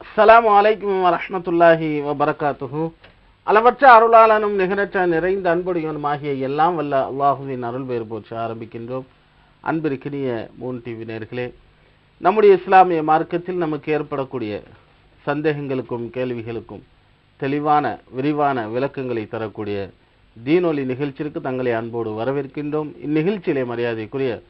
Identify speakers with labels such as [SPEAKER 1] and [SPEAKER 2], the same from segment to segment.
[SPEAKER 1] அஸ்லாம் வலைக்கம் வரமத்துல்லாஹி வபரகாத்துஹு. அளவற்ற அருளாளனும் நிகரற்ற நிறைந்த அன்புடையவனும் ஆகிய எல்லாம் வல்ல அல்லாஹுவின் அருள் பெயர் போச்சு ஆரம்பிக்கின்றோம். அன்பிற்கினிய மூன் டிவி நேர்களே நம்முடைய இஸ்லாமிய மார்க்கத்தில் நமக்கு ஏற்படக்கூடிய சந்தேகங்களுக்கும் கேள்விகளுக்கும் தெளிவான விரிவான விளக்கங்களை தரக்கூடிய தீனொலி நிகழ்ச்சிக்கு தங்களை அன்போடு வரவேற்கின்றோம். இந்நிகழ்ச்சியிலே மரியாதைக்குரிய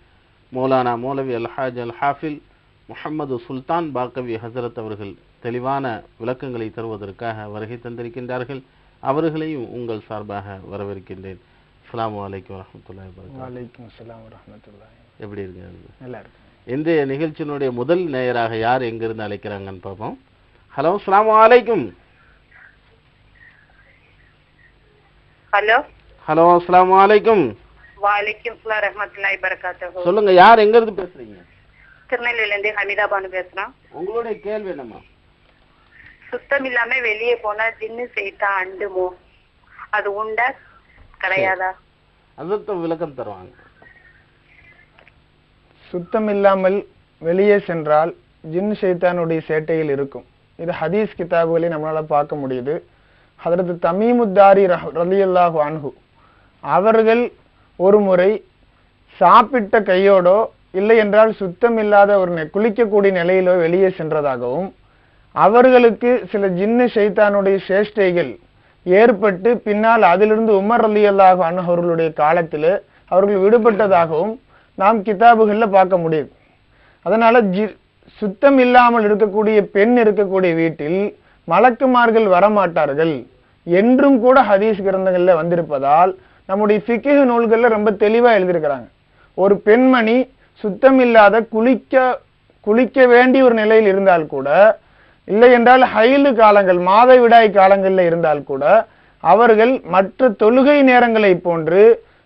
[SPEAKER 1] மௌலானா மௌலவி அல்ஹாஜ் அல் ஹாஃபில் முஹம்மது சுல்தான் பாக்கவி ஹசரத் அவர்கள் தெளிவான விளக்கங்களை தருவதற்காக வருகை தந்திருக்கின்றார்கள். அவர்களையும் உங்கள் சார்பாக வரவேற்கின்றேன். அஸ்ஸலாமு அலைக்கும் வரஹ்மத்துல்லாஹி வபரகாத்துஹு
[SPEAKER 2] வலைக்கும் அஸ்ஸலாம் வரஹ்மத்துல்லாஹி.
[SPEAKER 1] எப்படி இருக்கீங்க?
[SPEAKER 2] நல்லா இருக்கு
[SPEAKER 1] இன்றைய நிகழ்ச்சியினுடைய முதல் நேயராக யார் எங்கிருந்து அழைக்கிறாங்கன்னு பார்ப்போம். ஹலோ அஸ்ஸலாமு அலைக்கும்.
[SPEAKER 3] ஹலோ.
[SPEAKER 1] ஹலோ அஸ்ஸலாமு அலைக்கும்.
[SPEAKER 3] வலைக்கும் சலாம் ரஹமத்துல்லாஹி பரகாத்துஹு
[SPEAKER 1] சொல்லுங்க யார் எங்க இருந்து பேசுறீங்க?
[SPEAKER 3] திருநெல்வேலில இருந்து ஹமீதா பானு பேசுறோம்.
[SPEAKER 1] உங்களுடைய கேள்வி என்னம்மா?
[SPEAKER 3] சுத்தம் இல்லாம வெளியே போனா ஜின்னு செய்தா அண்டுமோ? அது உண்டா? கிடையாதா?
[SPEAKER 1] அதற்கு விளக்கம் தருவாங்க.
[SPEAKER 2] சுத்தம் இல்லாமல் வெளியே சென்றால் ஜின் ஷைத்தானுடைய சேட்டையில் இருக்கும். இது ஹதீஸ் கிதாபுகளை நம்மளால பார்க்க முடியுது. ஹதரத் தமீமுத்தாரி ரலியல்லாஹு அன்ஹு. அவர்கள் ஒரு முறை சாப்பிட்ட கையோடோ இல்லை என்றால் சுத்தம் இல்லாத ஒரு குளிக்கக்கூடிய நிலையிலோ வெளியே சென்றதாகவும் அவர்களுக்கு சில ஜின்னு ஷைத்தானுடைய சேஷ்டைகள் ஏற்பட்டு பின்னால் அதிலிருந்து உமர் ரலியல்லாஹு அவர்களுடைய காலத்தில் அவர்கள் விடுபட்டதாகவும் நாம் கிதாபுகளில் பார்க்க முடியும். அதனால் ஜி சுத்தம் இல்லாமல் இருக்கக்கூடிய பெண் இருக்கக்கூடிய வீட்டில் மலக்குமார்கள் வரமாட்டார்கள் என்றும் கூட ஹதீஸ் கிரந்தங்களில் வந்திருப்பதால் நம்முடைய ஃபிக்கிக நூல்களில் ரொம்ப தெளிவாக எழுதியிருக்கிறாங்க. ஒரு பெண்மணி சுத்தம் இல்லாத குளிக்க குளிக்க வேண்டிய ஒரு நிலையில் இருந்தால் கூட இல்லை என்றால் ஹைலு காலங்கள் மாதவிடாய் காலங்களில் இருந்தால் கூட அவர்கள் மற்ற தொழுகை நேரங்களை போன்று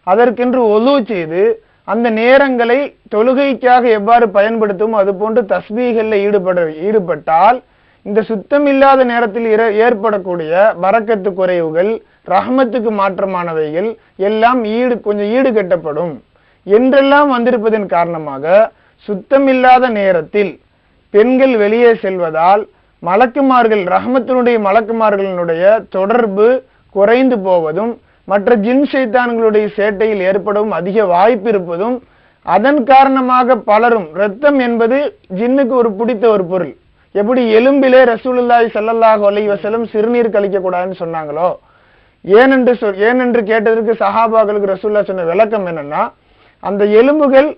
[SPEAKER 2] அதற்கென்று ஒலு செய்து அந்த நேரங்களை தொழுகைக்காக எவ்வாறு பயன்படுத்தும் அது போன்று தஸ்பீகள்ல ஈடுபட ஈடுபட்டால் இந்த சுத்தம் இல்லாத நேரத்தில் ஏற்படக்கூடிய வரக்கத்து குறைவுகள் ரஹமத்துக்கு மாற்றமானவைகள் எல்லாம் ஈடு கொஞ்சம் ஈடு கட்டப்படும் என்றெல்லாம் வந்திருப்பதன் காரணமாக சுத்தமில்லாத நேரத்தில் பெண்கள் வெளியே செல்வதால் மலக்குமார்கள் ரஹமத்தினுடைய மலக்குமார்களினுடைய தொடர்பு குறைந்து போவதும் மற்ற ஜின் ஷைத்தான்களுடைய சேட்டையில் ஏற்படவும் அதிக வாய்ப்பு இருப்பதும் அதன் காரணமாக பலரும் இரத்தம் என்பது ஜின்னுக்கு ஒரு பிடித்த ஒரு பொருள். எப்படி எலும்பிலே ரசூலுல்லாய் ஸல்லல்லாஹு அலைஹி சிறுநீர் கழிக்க கூடாதுன்னு சொன்னாங்களோ ஏனென்று சொல் ஏனென்று கேட்டதற்கு சஹாபாக்களுக்கு ரசூல்லா சொன்ன விளக்கம் என்னன்னா அந்த எலும்புகள்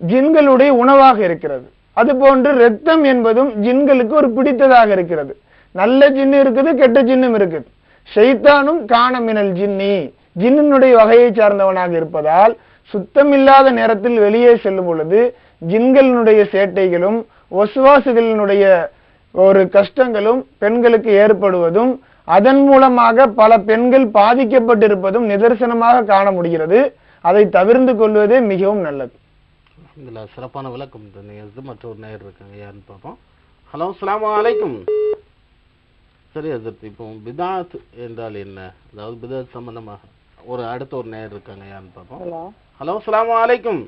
[SPEAKER 2] ஜின்களுடைய உணவாக இருக்கிறது. அதுபோன்று ரத்தம் என்பதும் ஜின்களுக்கு ஒரு பிடித்ததாக இருக்கிறது. நல்ல ஜின்னு இருக்குது கெட்ட ஜின்னும் இருக்குது. ஷைத்தானும் காணமினல் ஜின்னி. ஜின்னினுடைய வகையை சார்ந்தவனாக இருப்பதால் சுத்தமில்லாத நேரத்தில் வெளியே செல்லும் பொழுது ஜின்களினுடைய சேட்டைகளும் ஒசுவாசுகளினுடைய ஒரு கஷ்டங்களும் பெண்களுக்கு ஏற்படுவதும் அதன் மூலமாக பல பெண்கள் பாதிக்கப்பட்டிருப்பதும் நிதர்சனமாக காண முடிகிறது. அதை தவிர்ந்து கொள்வதே மிகவும் நல்லது.
[SPEAKER 1] இதுல சிறப்பான விளக்கம் தந்தீங்க மற்றொரு நேயர் இருக்காங்க. யாருன்னு பார்ப்போம். ஹலோ அஸ்ஸலாமு அலைக்கும். சரி அதற்கு இப்போ பிதாத் என்றால் என்ன? அதாவது பிதாத் சம்பந்தமாக ஒரு அடுத்த ஒரு நேயர் இருக்காங்க. யாருன்னு பார்ப்போம்.
[SPEAKER 3] ஹலோ
[SPEAKER 1] அஸ்ஸலாமு அலைக்கும்.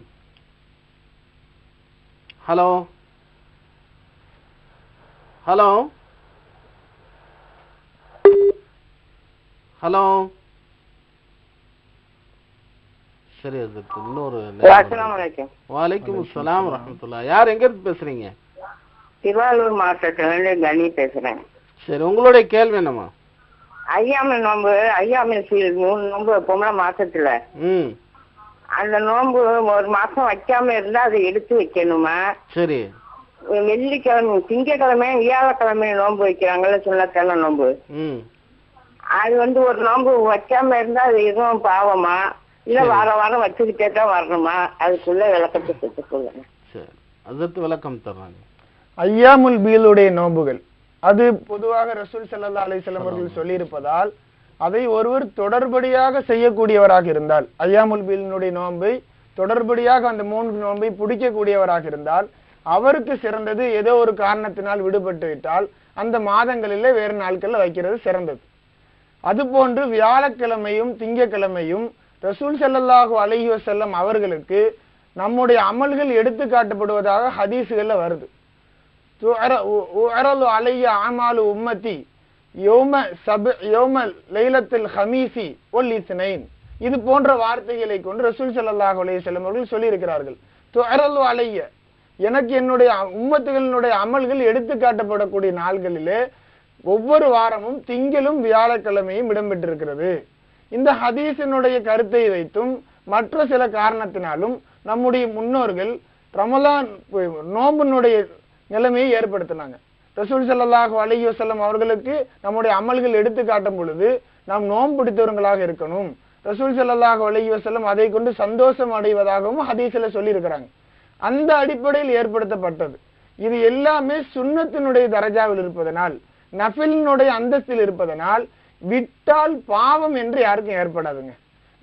[SPEAKER 1] ஹலோ. ஹலோ. ஹலோ. சரி அதற்கு இன்னொரு வலைக்கும் அஸ்ஸலாம் வரஹ்மத்துல்லாஹ். யார் எங்க இருந்து பேசுறீங்க?
[SPEAKER 3] திருவாரூர் மாவட்டத்திலிருந்து கனி பேசுறேன்.
[SPEAKER 1] சரி உங்களுடைய கேள்வி என்னம்மா?
[SPEAKER 3] ஐயாமல் நோன்பு ஐயாமல் சீல் மூணு நோன்பு பொம்பளை மாசத்துல. அந்த நோன்பு ஒரு மாசம் வைக்காம இருந்தா அதை எடுத்து வைக்கணுமா?
[SPEAKER 1] சரி.
[SPEAKER 3] வெள்ளிக்கிழமை திங்கக்கிழமை வியாழக்கிழமை நோன்பு வைக்கிறாங்கல்ல சொல்லத்தான நோன்பு. அது வந்து ஒரு நோன்பு வைக்காம இருந்தா அது எதுவும் பாவமா? இல்ல வாரம் வாரம் வச்சுக்கிட்டே தான் வரணுமா? அதுக்குள்ள விளக்கத்தை சொல்லுங்க
[SPEAKER 1] சரி. அதற்கு விளக்கம் தர்றாங்க
[SPEAKER 2] ஐயாமுல் பீலுடைய நோன்புகள் அது பொதுவாக ரசூல் ஸல்லல்லாஹு அலைஹி வஸல்லம் அவர்கள் சொல்லியிருப்பதால் அதை ஒருவர் தொடர்படியாக செய்யக்கூடியவராக இருந்தால் ஐயாமுல் பீலினுடைய நோன்பை தொடர்படியாக அந்த மூன்று நோன்பை பிடிக்கக்கூடியவராக இருந்தால் அவருக்கு சிறந்தது ஏதோ ஒரு காரணத்தினால் விடுபட்டு விட்டால் அந்த மாதங்களிலே வேறு நாட்கள்ல வைக்கிறது சிறந்தது. அதுபோன்று வியாழக்கிழமையும் திங்கக்கிழமையும் ரசூல் செல்லல்லாஹு அலஹி வசல்லம் அவர்களுக்கு நம்முடைய அமல்கள் எடுத்து காட்டப்படுவதாக ஹதீஸுகள்ல வருது. துஅர- அலைய ஆமாலு உம்மத்தி யோம சப யோம லைலத்தில் ஹமீசி ஒல் இஸ்னைன். இது போன்ற வார்த்தைகளை கொண்டு ரசூல் ஸல்லல்லாஹு அலைய செல்லம் அவர்கள் சொல்லியிருக்கிறார்கள். துஅரலு அலைய எனக்கு என்னுடைய உம்மத்துகளினுடைய அமல்கள் எடுத்து காட்டப்படக்கூடிய நாள்களிலே ஒவ்வொரு வாரமும் திங்களும் வியாழக்கிழமையும் இடம்பெற்றிருக்கிறது. இந்த ஹதீஸினுடைய கருத்தை வைத்தும் மற்ற சில காரணத்தினாலும் நம்முடைய முன்னோர்கள் ரமலான் நோம்பினுடைய நிலைமையை ஏற்படுத்தினாங்க. ரசூல் சல்லாஹு அலைஹி வஸல்லம் அவர்களுக்கு நம்முடைய அமல்கள் எடுத்து காட்டும் பொழுது நாம் நோன்பு பிடித்தவர்களாக இருக்கணும். ரசூல் சல்லாஹு அலைஹி வஸல்லம் அதை கொண்டு சந்தோஷம் அடைவதாகவும் ஹதீஸில் சொல்லியிருக்கிறாங்க. அந்த அடிப்படையில் ஏற்படுத்தப்பட்டது. இது எல்லாமே சுண்ணத்தினுடைய தரஜாவில் இருப்பதனால் நஃபிலினுடைய அந்தஸ்தில் இருப்பதனால் விட்டால் பாவம் என்று யாருக்கும் ஏற்படாதுங்க.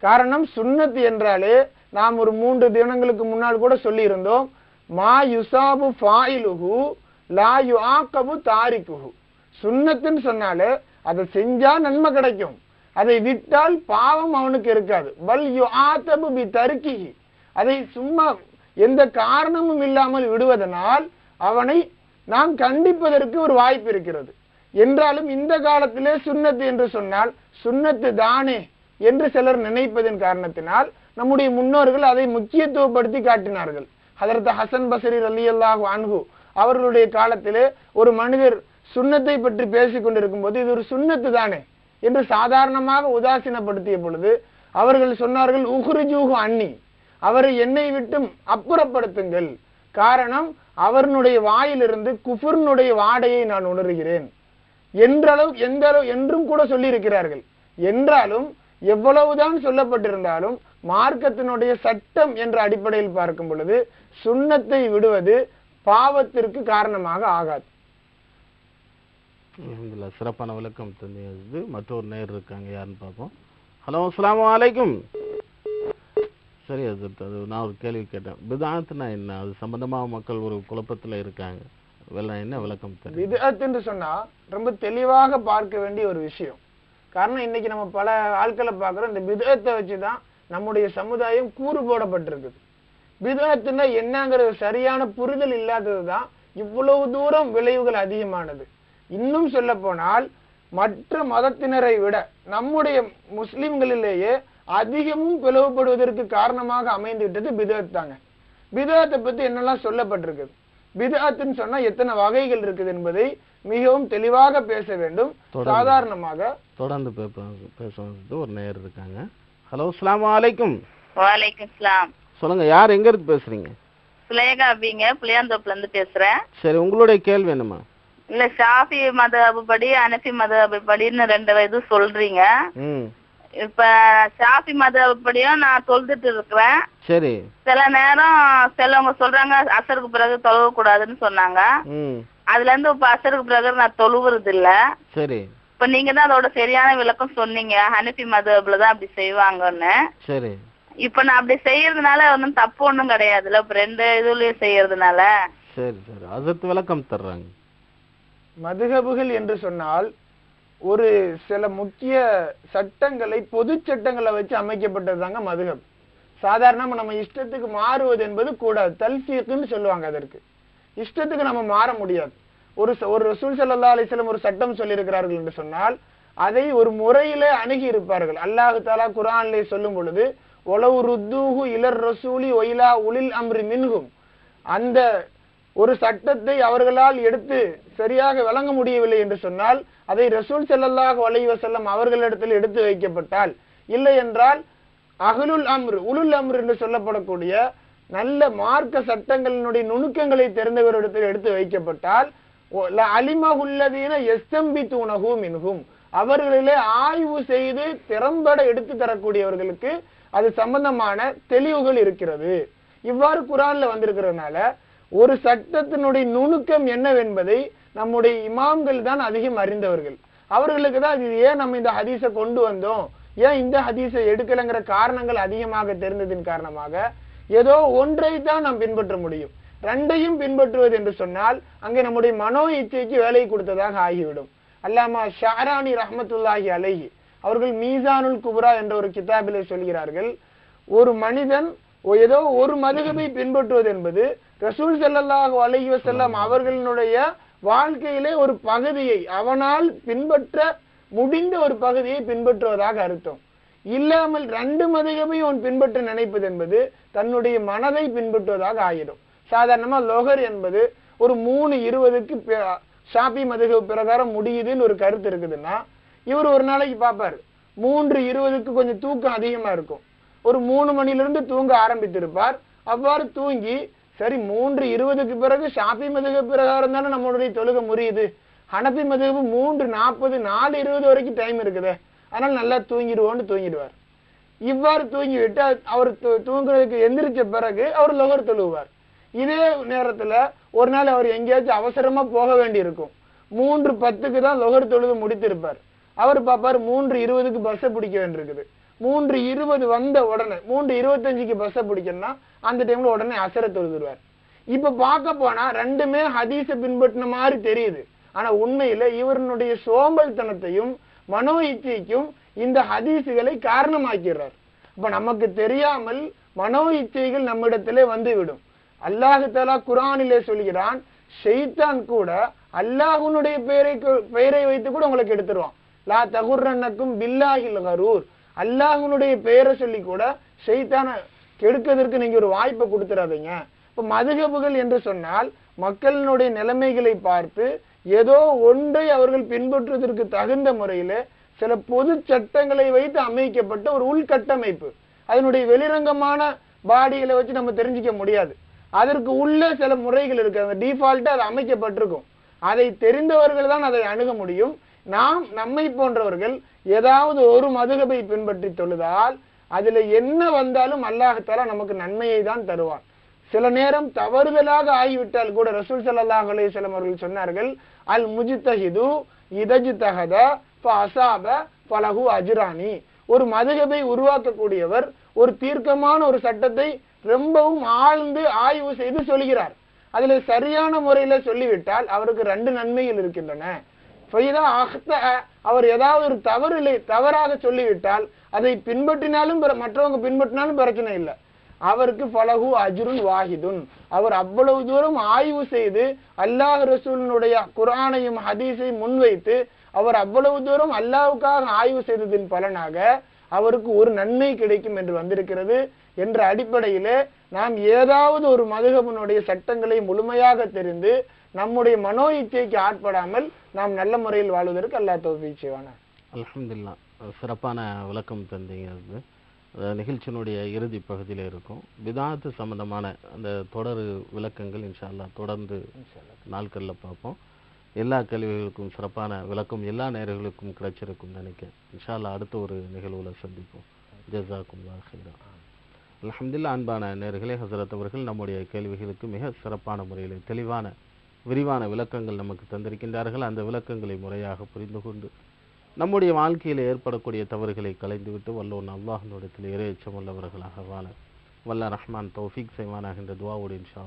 [SPEAKER 2] காரணம் சுண்ணத்து என்றாலே நாம் ஒரு மூன்று தினங்களுக்கு முன்னால் கூட சொல்லியிருந்தோம் மா யுசாபு ஃபாயிலுஹு லா யுஆக்கபு தாரிக்குஹு. சுண்ணத்துன்னு சொன்னாலே அதை செஞ்சா நன்மை கிடைக்கும். அதை விட்டால் பாவம் அவனுக்கு இருக்காது. பல் யு ஆத்தபு பி தருக்கிஹி. அதை சும்மா எந்த காரணமும் இல்லாமல் விடுவதனால் அவனை நாம் கண்டிப்பதற்கு ஒரு வாய்ப்பு இருக்கிறது. என்றாலும் இந்த காலத்திலே சுண்ணத்து என்று சொன்னால் சுண்ணத்து தானே என்று சிலர் நினைப்பதன் காரணத்தினால் நம்முடைய முன்னோர்கள் அதை முக்கியத்துவப்படுத்தி காட்டினார்கள். அதற்கு ஹசன் பசரி அல்லாஹ் அன்ஹு அவர்களுடைய காலத்திலே ஒரு மனிதர் சுன்னத்தை பற்றி பேசிக் கொண்டிருக்கும் போது இது ஒரு சுண்ணத்து தானே என்று சாதாரணமாக உதாசீனப்படுத்திய பொழுது அவர்கள் சொன்னார்கள் உஹ்ரிஜூஹு அன்னி. அவரை என்னை விட்டும் அப்புறப்படுத்துங்கள். காரணம் அவருடைய வாயிலிருந்து குஃபுர்னுடைய வாடையை நான் உணர்கிறேன். என்றளவு எந்த அளவு என்றும் கூட சொல்லியிருக்கிறார்கள். என்றாலும் எவ்வளவுதான் சொல்லப்பட்டிருந்தாலும் மார்க்கத்தினுடைய சட்டம் என்ற அடிப்படையில் பார்க்கும் பொழுது சுண்ணத்தை விடுவது பாவத்திற்கு காரணமாக ஆகாது.
[SPEAKER 1] சிறப்பான விளக்கம் தந்தது. மற்றொரு நேர் இருக்காங்க யாருன்னு பார்ப்போம். ஹலோ அஸ்லாம் வலைக்கும் சரி அது நான் ஒரு கேள்வி கேட்டேன். பிதாத்துனா என்ன? அது சம்பந்தமா மக்கள் ஒரு குழப்பத்துல இருக்காங்க. என்ன விளக்கம்
[SPEAKER 2] விதத் என்று சொன்னா ரொம்ப தெளிவாக பார்க்க வேண்டிய ஒரு விஷயம். காரணம் இன்னைக்கு நம்ம பல ஆட்களை பார்க்குறோம் இந்த விதத்தை வச்சுதான் நம்முடைய சமுதாயம் கூறு போடப்பட்டிருக்குது. விதத்துனா என்னங்கிறது சரியான புரிதல் இல்லாததுதான் இவ்வளவு தூரம் விளைவுகள் அதிகமானது. இன்னும் சொல்ல போனால் மற்ற மதத்தினரை விட நம்முடைய முஸ்லிம்களிலேயே அதிகமும் பிளவுபடுவதற்கு காரணமாக அமைந்து விட்டது பிதத் தாங்க பிதத்தை பத்தி என்னெல்லாம் சொல்லப்பட்டிருக்குது? பிதத்துன்னு சொன்னா எத்தனை வகைகள் இருக்குது என்பதை மிகவும் தெளிவாக பேச வேண்டும். சாதாரணமாக
[SPEAKER 1] தொடர்ந்து பேசுறது ஒரு நேர் இருக்காங்க. ஹலோ அஸ்ஸலாமு அலைக்கும்.
[SPEAKER 4] வலைக்கும் சலாம்
[SPEAKER 1] சொல்லுங்க யார் எங்க இருந்து பேசுறீங்க?
[SPEAKER 4] சுலேகா அபிங்க புளியாந்தோப்புல இருந்து பேசுறேன்.
[SPEAKER 1] சரி உங்களுடைய கேள்வி என்னம்மா?
[SPEAKER 4] இல்ல ஷாஃபி மதஹபு படி அனஃபி மதஹபு படின்னு ரெண்டு இது சொல்றீங்க.
[SPEAKER 1] ம்.
[SPEAKER 4] இப்ப ஷாஃபி மதஹபு படியும் நான் தொழுதுட்டு இருக்கிறேன்.
[SPEAKER 1] சரி.
[SPEAKER 4] சில நேரம் சிலவங்க சொல்றாங்க அசருக்கு பிறகு தொழுவ கூடாதுன்னு சொன்னாங்க.
[SPEAKER 1] ம்.
[SPEAKER 4] அதுல இருந்து இப்ப அசருக்கு பிறகு நான் தொழுவுறது இல்ல
[SPEAKER 1] சரி.
[SPEAKER 4] இப்ப நீங்க தான் அதோட சரியான விளக்கம் சொன்னீங்க. ஹனஃபி மதஹபுல தான் அப்படி செய்வாங்கன்னு.
[SPEAKER 1] சரி.
[SPEAKER 4] இப்ப நான் அப்படி செய்யறதுனால ஒன்றும் தப்பு ஒண்ணும் கிடையாதுல்ல. இப்ப ரெண்டு இதுலயும் செய்யறதுனால.
[SPEAKER 1] சரி சரி. அதற்கு விளக்கம் தர்றாங்க.
[SPEAKER 2] மதுகபுகள் என்று சொன்னால் ஒரு சில முக்கிய சட்டங்களை பொது சட்டங்களை வச்சு அமைக்கப்பட்டதுதாங்க மதுகப் சாதாரணமா நம்ம இஷ்டத்துக்கு மாறுவது என்பது கூடாது. தல்ஃபீக்குன்னு சொல்லுவாங்க அதற்கு. இஷ்டத்துக்கு நம்ம மாற முடியாது. ஒரு ச- ஒரு ரசூல் சல்லா அலிஸ்லம் ஒரு சட்டம் சொல்லியிருக்கிறார்கள் என்று சொன்னால் அதை ஒரு முறையிலே அணுகி இருப்பார்கள். அல்லாஹு தாலா குர்ஆனிலே சொல்லும் பொழுது ஒலவு ருத்தூஹு இலர் ரசூலி ஒயிலா உலில் அம்ரி மின்கும் அந்த ஒரு சட்டத்தை அவர்களால் எடுத்து சரியாக விளங்க முடியவில்லை என்று சொன்னால் அதை ரசூல் செல்லல்லாக வலைவ செல்லம் அவர்களிடத்தில் எடுத்து வைக்கப்பட்டால் இல்லை என்றால் அகலுல் அம்ரு உலுல் அம்ரு என்று சொல்லப்படக்கூடிய நல்ல மார்க்க சட்டங்களினுடைய நுணுக்கங்களை தெரிந்தவரிடத்தில் எடுத்து வைக்கப்பட்டால் ஒ- ல அலிமஹுல்லதீன எஸ்தம்பித்தூனஹு அவர்களிலே ஆய்வு செய்து திறம்பட எடுத்து தரக்கூடியவர்களுக்கு அது சம்பந்தமான தெளிவுகள் இருக்கிறது. இவ்வாறு குரான்ல வந்திருக்கிறதுனால ஒரு சட்டத்தினுடைய நுணுக்கம் என்னவென்பதை நம்முடைய இமாம்கள் தான் அதிகம் அறிந்தவர்கள். அவர்களுக்கு தான் இது ஏன் நம்ம இந்த ஹதீஸை கொண்டு வந்தோம்? ஏன் இந்த ஹதீஸை எடுக்கலைங்கிற காரணங்கள் அதிகமாக தெரிந்ததின் காரணமாக ஏதோ ஒன்றை தான் நாம் பின்பற்ற முடியும். ரெண்டையும் பின்பற்றுவது என்று சொன்னால் அங்கே நம்முடைய மனோ இச்சைக்கு வேலை கொடுத்ததாக ஆகிவிடும். அல்லாமா ஷாரானி ரஹமத்துல்லாஹி அலஹி அவர்கள் மீசானுல் குப்ரா என்ற ஒரு கிதாபிலே சொல்கிறார்கள் ஒரு மனிதன் ஏதோ ஒரு மதுகபை பின்பற்றுவது என்பது ரசூல் ஸல்லல்லாஹு அலைஹி வஸல்லம் அவர்களினுடைய வாழ்க்கையிலே ஒரு பகுதியை அவனால் பின்பற்ற முடிந்த ஒரு பகுதியை பின்பற்றுவதாக அர்த்தம். இல்லாமல் ரெண்டு மதுகபையும் அவன் பின்பற்ற நினைப்பது என்பது தன்னுடைய மனதை பின்பற்றுவதாக ஆகிடும் சாதாரணமா லொகர் என்பது ஒரு மூணு இருபதுக்கு ஷாபி மதுகப் பிரகாரம் முடியுதுன்னு ஒரு கருத்து இருக்குதுன்னா இவர் ஒரு நாளைக்கு பார்ப்பாரு மூன்று இருபதுக்கு கொஞ்சம் தூக்கம் அதிகமா இருக்கும். ஒரு மூணு மணில இருந்து தூங்க ஆரம்பித்திருப்பார். அவ்வாறு தூங்கி சரி மூன்று இருபதுக்கு பிறகு ஷாபி மதுக பிரகாரம் தானே நம்மளுடைய தொழுகை முறியுது ஹனபி மதுகு மூன்று நாற்பது நாலு இருபது வரைக்கும் டைம் இருக்குதே. அதனால் நல்லா தூங்கிடுவோன்னு தூங்கிடுவார். இவ்வாறு தூங்கிவிட்டு அவர் தூ- தூங்குறதுக்கு எந்திரிச்ச பிறகு அவர் லொகர் தொழுவார். இதே நேரத்தில் ஒரு நாள் அவர் எங்கேயாச்சும் அவசரமாக போக வேண்டி இருக்கும் மூன்று பத்துக்கு தான் லொகர் தொழுது முடித்திருப்பார். அவர் பார்ப்பார் மூன்று இருபதுக்கு பஸ்ஸை பிடிக்க வேண்டியிருக்குது. மூன்று இருபது வந்த உடனே மூன்று இருபத்தஞ்சுக்கு பஸ்ஸை பிடிக்கணும்னா அந்த டைம்ல உடனே அசர தொழுதுருவார். இப்ப பார்க்க போனா ரெண்டுமே ஹதீஸை பின்பற்றின மாதிரி தெரியுது. ஆனா உண்மையில இவருடைய சோம்பல்தனத்தையும் மனோ இச்சைக்கும் இந்த ஹதீஸுகளை காரணமாக்கிறார் இப்ப நமக்கு தெரியாமல் மனோ இச்சைகள் நம்மிடத்திலே வந்துவிடும். அல்லாஹு தஆலா குரானிலே சொல்கிறான் ஷெய்தான் கூட அல்லாஹுனுடைய பெயரை பெயரை வைத்து கூட உங்களுக்கு எடுத்துருவான். லா தகுர்ரன்னக்கும் பில்லாஹில் கரூர். அல்லாஹனுடைய பெயரை சொல்லி கூட செய்தான கெடுக்கிறதுக்கு நீங்க ஒரு வாய்ப்பை கொடுத்துறாதீங்க. இப்போ மதுகபுகள் என்று சொன்னால் மக்களினுடைய நிலைமைகளை பார்த்து ஏதோ ஒன்றை அவர்கள் பின்பற்றுவதற்கு தகுந்த முறையில் சில பொது சட்டங்களை வைத்து அமைக்கப்பட்ட ஒரு உள்கட்டமைப்பு. அதனுடைய வெளிரங்கமான பாடிகளை வச்சு நம்ம தெரிஞ்சுக்க முடியாது. அதற்கு உள்ள சில முறைகள் இருக்கு. அந்த டிஃபால்ட்டாக அது அமைக்கப்பட்டிருக்கும். அதை தெரிந்தவர்கள் தான் அதை அணுக முடியும். நாம் நம்மை போன்றவர்கள் ஏதாவது ஒரு மதுகபை பின்பற்றி தொழுதால் அதுல என்ன வந்தாலும் அல்லாஹ்தாலா நமக்கு நன்மையை தான் தருவான். சில நேரம் தவறுதலாக ஆகிவிட்டால் கூட ரசூல் சல்லாஹ் அலைஹி அவர்கள் சொன்னார்கள் அல் முஜ்தஹிது ப அசாப பலகு அஜ்ரானி. ஒரு மதுகபை உருவாக்கக்கூடியவர் ஒரு தீர்க்கமான ஒரு சட்டத்தை ரொம்பவும் ஆழ்ந்து ஆய்வு செய்து சொல்கிறார். அதுல சரியான முறையில சொல்லிவிட்டால் அவருக்கு ரெண்டு நன்மைகள் இருக்கின்றன. அவர் ஏதாவது ஒரு தவறில்லை தவறாக சொல்லிவிட்டால் அதை பின்பற்றினாலும் பிற- மற்றவங்க பின்பற்றினாலும் பிரச்சனை இல்லை. அவருக்கு பலகு அஜ்ருன் வாஹிதுன். அவர் அவ்வளவு தூரம் ஆய்வு செய்து அல்லாஹ் ரசூலினுடைய குரானையும் ஹதீஸையும் முன்வைத்து அவர் அவ்வளவு தூரம் அல்லாஹ்வுக்காக ஆய்வு செய்ததின் பலனாக அவருக்கு ஒரு நன்மை கிடைக்கும் என்று வந்திருக்கிறது என்ற அடிப்படையிலே நாம் ஏதாவது ஒரு மதுகபனுடைய சட்டங்களை முழுமையாக தெரிந்து நம்முடைய மனோ இச்சைக்கு ஆட்படாமல் நாம் நல்ல முறையில் வாழ்வதற்கு அல்லாஹ் தௌஃபீக் செய்வானா?
[SPEAKER 1] அல்ஹம்துலில்லாஹ் சிறப்பான விளக்கம் தந்தீங்க நிகழ்ச்சியினுடைய இறுதி பகுதியில் இருக்கும். பிதாத்து சம்பந்தமான அந்த தொடர் விளக்கங்கள் இன்ஷா அல்லாஹ் தொடர்ந்து நாட்களில் பார்ப்போம். எல்லா கேள்விகளுக்கும் சிறப்பான விளக்கம் எல்லா நேர்களுக்கும் கிடைச்சிருக்கும் நினைக்கிறேன். இன்ஷா அல்லாஹ் அடுத்த ஒரு நிகழ்வுல சந்திப்போம். ஜஸாக்கும் ஹைரா அல்ஹம்துலில்லாஹ் அன்பான நேர்களே ஹசரத் அவர்கள் நம்முடைய கேள்விகளுக்கு மிக சிறப்பான முறையில் தெளிவான விரிவான விளக்கங்கள் நமக்கு தந்திருக்கின்றார்கள். அந்த விளக்கங்களை முறையாக புரிந்து கொண்டு நம்முடைய வாழ்க்கையில் ஏற்படக்கூடிய தவறுகளை கலைந்துவிட்டு வல்லோன் அல்லாஹினிடத்தில் இறையச்சம் உள்ளவர்களாக வாழ வல்ல ரஹ்மான் தௌஃபீக் செய்வானாக என்ற துவாவோடு இன்ஷா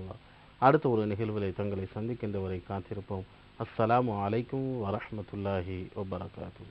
[SPEAKER 1] அடுத்த ஒரு நிகழ்வுகளை தங்களை சந்திக்கின்றவரை காத்திருப்போம். அஸ்ஸலாமு அலைக்கும் வரஹ்மத்துல்லாஹி வபரகாத்து